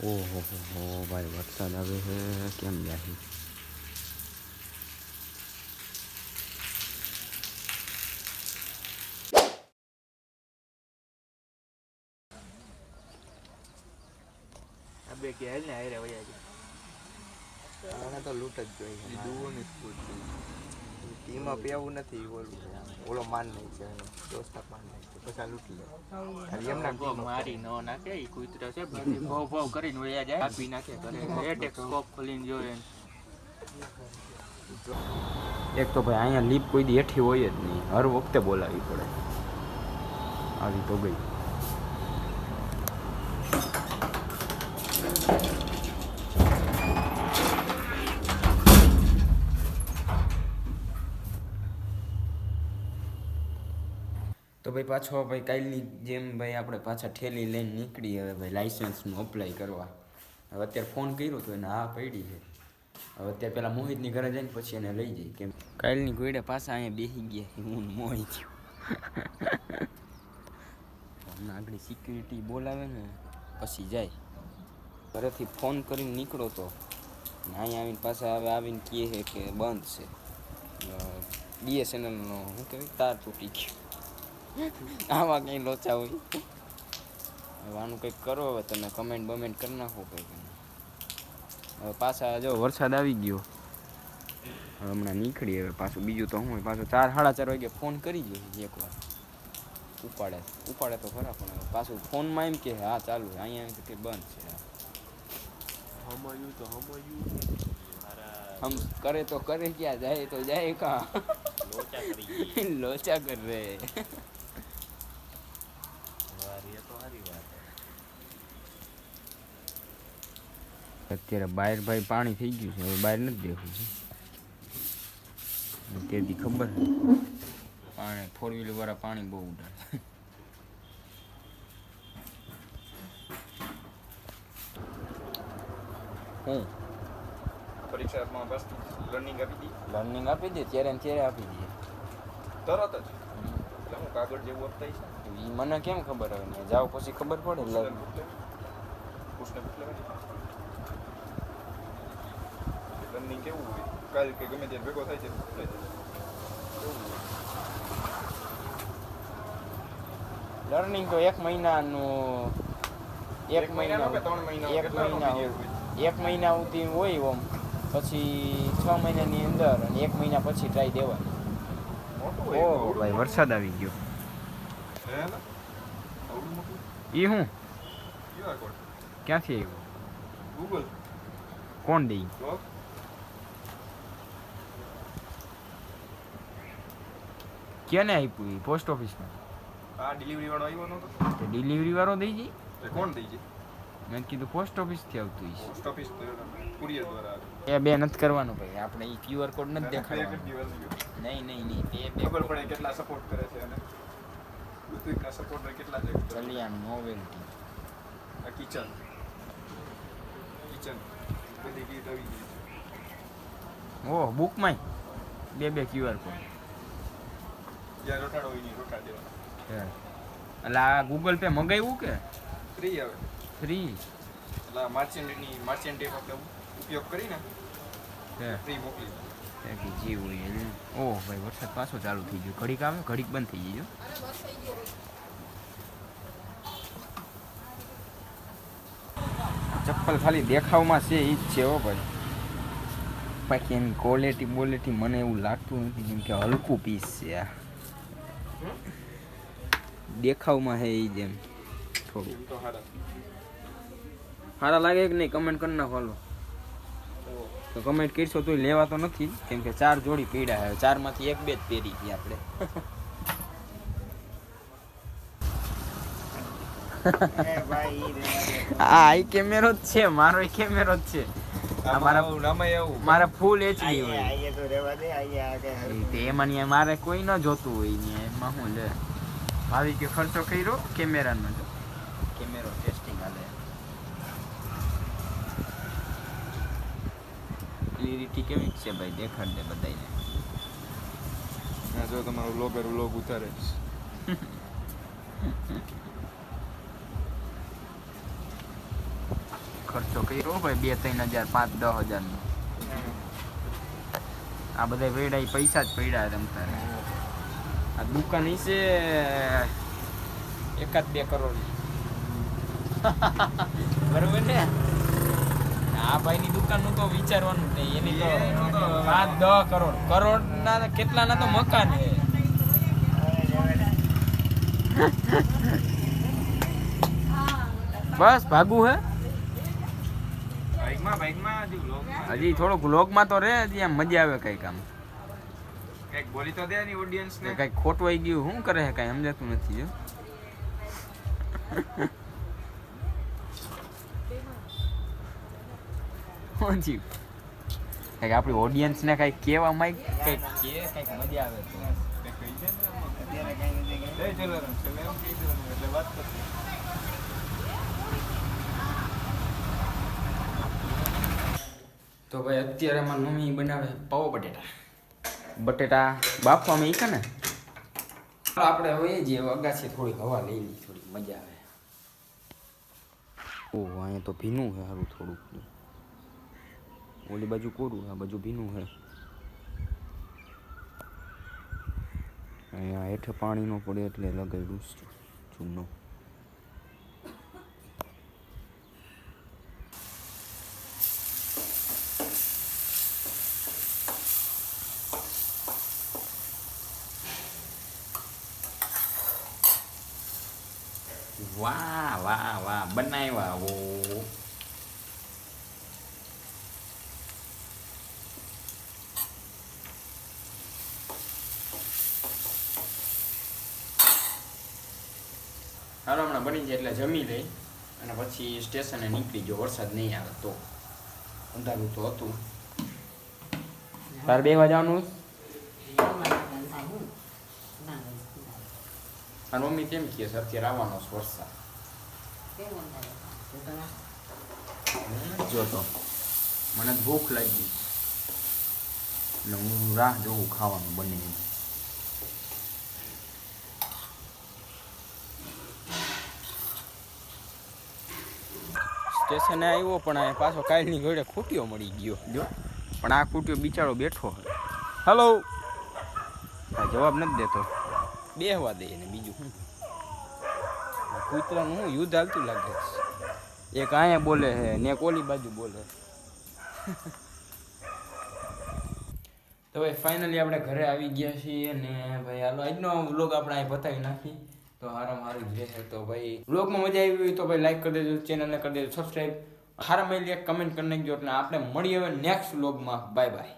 ઓહો હો હો ભાઈ વરસાદ આવે છે કેમ આ બે કે હાલ ને હારે વયા ગયા. આને તો લૂંટ જ જોઈએ. એ દુઓની સ્કૂલ ટીમાં પેવું નથી ઓલું ઓલો માન નહીં છે દોસ્તા માન નહીં છે પછી લૂંટી ખાલી એમના ગો મારી ન નાખે ઈ કૂતરા છે બધી ભો ભો કરીને વયા જાય આપી નાખે કરે એટેક સ્કોપ ખોલીને જોવે એક તો ભાઈ અહીંયા લીપ કોઈ દી હેઠી હોય જ નહીં. હર વખતે બોલાવી પડે. આવી તો ગઈ. તો ભાઈ પાછો ભાઈ કાલની જેમ ભાઈ આપણે પાછા ઠેલી લઈને નીકળી, હવે ભાઈ લાઇસન્સનું અપ્લાય કરવા. હવે અત્યારે ફોન કર્યો તો એને હા પડી છે. હવે અત્યારે પેલા મોહિતની ઘરે જઈને પછી એને લઈ જઈ. કેમ કાલની ગોઈડે પાછા અહીંયા બેસી ગયા હું મોહિત. હમણાં આગળ સિક્યુરિટી બોલાવે ને, પછી જાય. ઘરેથી ફોન કરીને નીકળો તો. અહીંયા આવીને પાછા હવે આવીને કહે છે કે બંધ છે. બીએસએનએલનો શું કહેવાય? તાર તૂટી ગયો. આવા કંઈ લોચા હોય? હવે આનું કંઈક કરો હવે તમે કમેન્ટ બમેન્ટ કરી નાખો કંઈક. હવે પાછા જો વરસાદ આવી ગયો. હવે હમણાં નીકળી હવે પાછું બીજું તો હું પાછું ચાર સાડા ચાર વાગે ફોન કરી જોઈએ એકવાર ઉપાડે ઉપાડે તો ખરા પણ પાછું ફોનમાં એમ કે હા ચાલુ અહીંયા એમ કે બંધ છે. હમાયું તો હમાયું. હમ કરે તો કરે ક્યાં જાય તો જાય કા? લોચા કરી લોચા કર રે વારી તો સારી વાત અત્યારે બહાર ભાઈ પાણી થઈ ગયું છે હવે બહાર નથી દેખવું તેથી ખબર છે પાણી ફોર વ્હીલર વાળા પાણી બહુ ઉડાડે હું? પરીક્ષામાં બસ લર્નિંગ આપી દી. લર્નિંગ આપી દે ત્યારે ને ત્યારે આપી દઈએ તરત જ? એટલે હું કાગળ જેવું આપતા છે? એ મને કેમ ખબર હવે? ને જાવ પછી ખબર પડે લર્ન લર્નિંગ કેવું હોય કાલ કે ગમે ત્યારે ભેગો થાય છે થાય છે. કેવું હોય? લર્નિંગ તો એક મહિનાનું એક મહિના ત્રણ એક મહિના એક મહિના સુધી હોય ઓમ પછી છ મહિનાની અંદર અને એક મહિના પછી ટ્રાય દેવાની આવડું ભાઈ વરસાદ આવી ગયો એ હું ક્યાંથી આવ્યું ગૂગલ કોણ દઈ ક્યાંને આપ્યું? એ પોસ્ટ ઓફિસમાં આ ડિલિવરી વાળો આવ્યો નતો? તે ડિલિવરી વાળો દઈ જઈ તો કોણ દઈ જઈ મેં કીધું પોસ્ટ ઓફિસથી આવતું છે પોસ્ટ ઓફિસ કુરિયર દ્વારા એ બે નથી કરવાનું ભાઈ. આપણે એ ક્યુઆર કોડ નથી દેખાડવાનો? નહીં નહીં નહીં તે બે ખબર પડે કેટલા સપોર્ટ કરે છે અને ઋત્વિકના સપોર્ટર કેટલા છે. કલ્યાણ નોવેલ્ટી આ કિચન કિચન બધી ગીત આવી ગઈ ઓહ બુકમાંય બે બે ક્યુઆર કોડ જ્યાં રોટાડો હોય નહીં રોટાડ દેવાના. એટલે આ ગૂગલ પે મંગાવ્યું કે? ફ્રી આવે ફ્રી એટલે માર્ચેન્ટની માર્ચેન્ટ એપ આપણે ઉપયોગ કરીને ફ્રી મોકલી કે જીવ હોય એને ઓહ ભાઈ વરસાદ પાછો ચાલુ થઈ ગયો. ઘડીક આવે ઘડીક બંધ થઈ ગયો. ચપ્પલ ખાલી દેખાવમાં છે એ જ છે હો ભાઈ. બાકી એની ક્વોલિટી બોલેટી મને એવું લાગતું નથી કેમ કે હલકું પીસ છે આ. દેખાવમાં હે એ જ થોડું. સારા લાગે કે નહીં કમેન્ટ કરી નાખો હાલો. તો કમેન્ટ કરશો તો લેવા તો નથી કેમ કે ચાર જોડી પીડા ચાર ચારમાંથી એક બે જ પહેરી છે આપણે. આ આઈ કેમેરો જ છે મારો કેમેરો જ છે. મારા ફૂલ એચડી હોય. એમાં મારે કોઈ ન જોતું હોય ને એમાં હું લે. ભાવી કે ખર્ચો કર્યો કેમેરાનો જો. કેમેરો ટેસ્ટિંગ હાલે. ક્લિયરિટી કેવી છે ભાઈ? દેખાડ દે બધાને જો તમારું લોગર લોગ ઉતારે ખર્ચો કર્યો ભાઈ બે ત્રણ હજાર પાંચ દસ હજારનો. આ બધા વેડા પૈસા જ પડ્યા તમ તારે આ દુકાન છે એકાદ બે કરોડ બરોબર ને? આ ભાઈની દુકાનનું તો વિચારવાનું જ નહીં એની તો પાંચ દસ કરોડ. કરોડ ના કેટલાના તો મકાન છે. બસ ભાગું હે? હજી થોડુંક વ્લોગમાં તો રે હજી આમ મજા આવે કઈ કામ કંઈક બોલી તો દે ની ઓડિયન્સને કઈ ખોટવાઈ ગયું શું કરે છે કઈ સમજાતું નથી જો થયું કંઈક આપણી ઓડિયન્સ ને કંઈક કેવા માંગ કંઈક કે કંઈક મજા આવે તો જય જલારામ છેલ્લે એમ કહી દેવાનું એટલે વાત કરશું તો ભાઈ અત્યારે મારી મમ્મી બનાવે પાવો બટેટા. બટેટા બાફવા મેં છે ને આપણે હવે જે અગાસી થોડીક હવા લઈ લઈ થોડીક મજા આવે. ઓહ અહીંયા તો ભીનું છે સારું થોડુંક. ઓલી બાજુ કોરું આ બાજુ ભીનું છે. અહીંયા હેઠે પાણી ન પડે એટલે લગાડ્યું છે ચૂનો. વાહ વાહ હમણાં બની જાય એટલે જમી લઈ અને પછી સ્ટેશને નીકળી ગયો. વરસાદ નહીં આવે તો. અંધારું તો હતું. તાર બે વાજવાનું અને મમ્મી તેમ કહે છે અત્યારે આવવાનો છે વરસાદ જો તો મને ભૂખ લાગી એટલે હું રાહ જોઉં ખાવાનું બને. સ્ટેશને આવ્યો પણ આ પાછો કાલની ઘોડે ખૂટ્યો મળી ગયો જો પણ આ ખૂટ્યો બિચારો બેઠો હલો જવાબ નથી દેતો બેહવા દે એને બીજું શું? કૂતરાનું શું યુદ્ધ હાલતું લાગે છે? એક અહીંયા બોલે છે ને કોલી બાજુ બોલે તો ભાઈ ફાઇનલી આપણે ઘરે આવી ગયા છીએ ને ભાઈ, હાલો, આજનો વ્લોગ આપણે અહીં બતાવી નાખી તો હારામાં હારું જ રહેશે. તો ભાઈ વ્લોગમાં મજા આવી હોય તો ભાઈ લાઈક કરી દેજો ચેનલને કરી દેજો સબસ્ક્રાઈબ હારા મળી કમેન્ટ કરી નાખજો, એટલે આપણે મળીએ હવે નેક્સ્ટ વ્લોગમાં બાય બાય